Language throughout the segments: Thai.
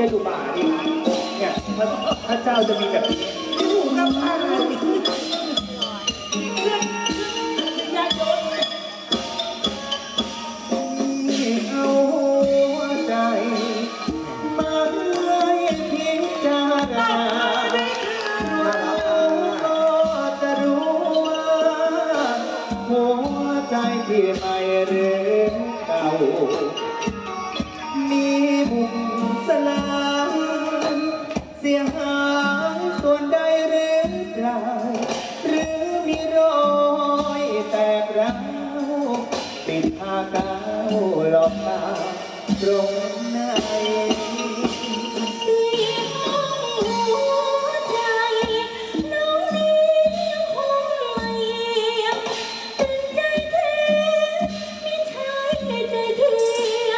ชื่อดูป่าดิเนี่ยพระพระเจ้าจะมีแบบนี้หูกับผ้าเลยเพื่อนยาโยนเอาหัวใจมาให้พิจารณาก็จะรู้ว่าหัวใจที่ไม่เรื่องเก่า ปิดทางก้าวหลอกตาตรงไหนเสียงหัวใจน้องนี้ยังคงไม่เยี่ยมเป็นใจแท้ไม่ใช่ใจเทีย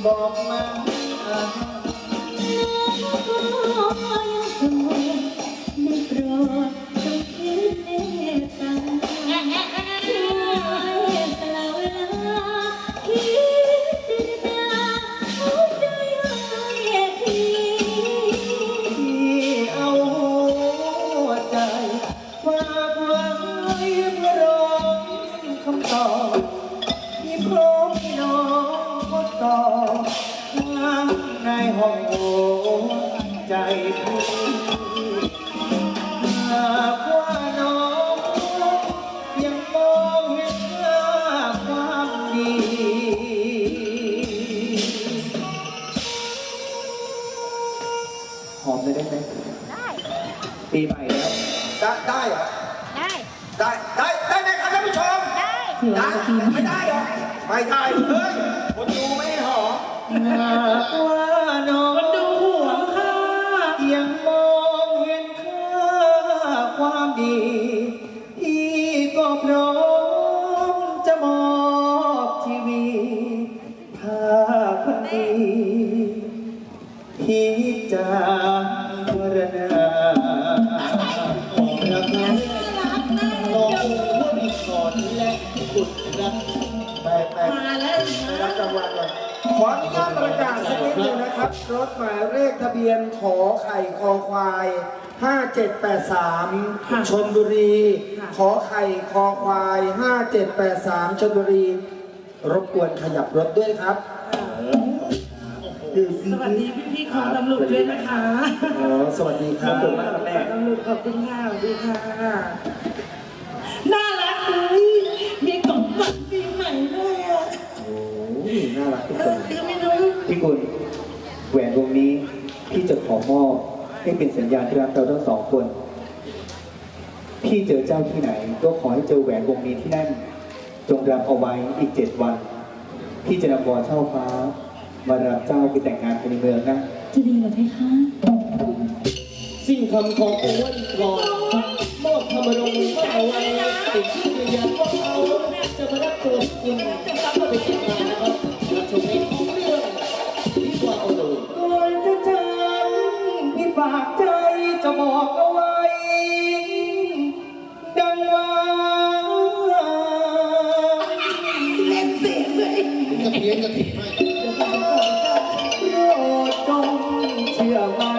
เพื่อรอคำตอบที่พร้อมให้น้องทดสอบข้างใน ห้องหัวใจพี่หากว่าน้องยังมองเห็นค่าความดี หอมเลยได้ไหมได้ ปีใหม่แล้ว ได้ได้เหรอ ได้ ได้ ได้ ได้ไหมครับท่านผู้ชม ได้ได้ไม่ได้เหรอ ไม่ได้เฮ้ยคนดูไม่หอม หากว่า ดี พี่ก็พร้อมจะมอบชีวิตถ้าคนดีพี่จะวรณาของรักนั้นลองพูดอีกก่อนและที่สุดรักไปไปมาแล้วรับรางวัลก่อนขออนุญาตประกาศสักนิดหนึ่งนะครับ รถหมายเลขทะเบียนขอไข่คอควาย 5783ชนบุรีขอไข่คอควาย 5783ชนบุรี รบกวนขยับรถด้วยครับ สวัสดีพี่ๆของตำรวจด้วยนะคะอ๋อ สวัสดีคขรัอบบคุณมากครับแม่ ตำรวจขอบคุณค่ะสวัสดีค่ะน่ารักเลยมีกล่องฝันปีใหม่ด้วยอะโอ้ยน่ารักทุกเอคอนคือไม่รู้พี่กุลแหวนวงนี้พี่จะขอมอบ ให้เป็นสัญญาณที่รักเราทั้งสองคน พี่เจอเจ้าที่ไหน ก็ขอให้เจอแหวนวงนี้ที่นั่น จงรับเอาไว้อีกเจ็ดวัน พี่จะนำวอเช่าฟ้า มารับเจ้าไปแต่งงานภายในเมืองนะ จะดีเหรอเพคะ สิ้นคำของโอวันก่อนมอบธรรมรงค์ก็เอาไว้ติด Iya.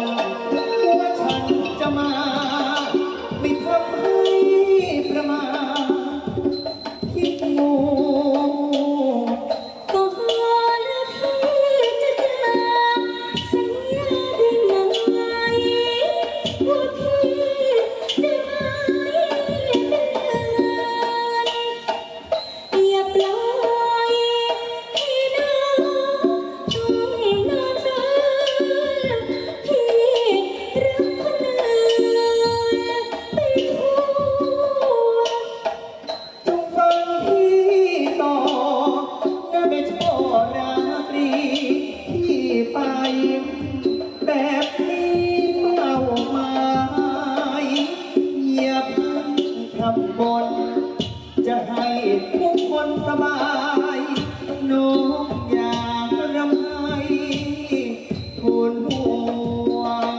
แบบนี้เอามาหยีบทำบน จะให้ทุกคนสบายน้องอย่ารำไห้ทุนหัวง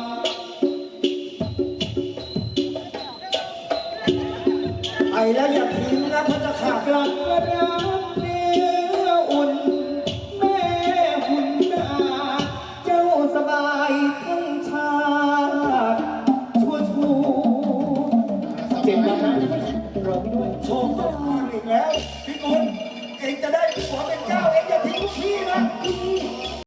ไปแล้วอย่าทิ้งนะพระจะขาดกลับก็ได้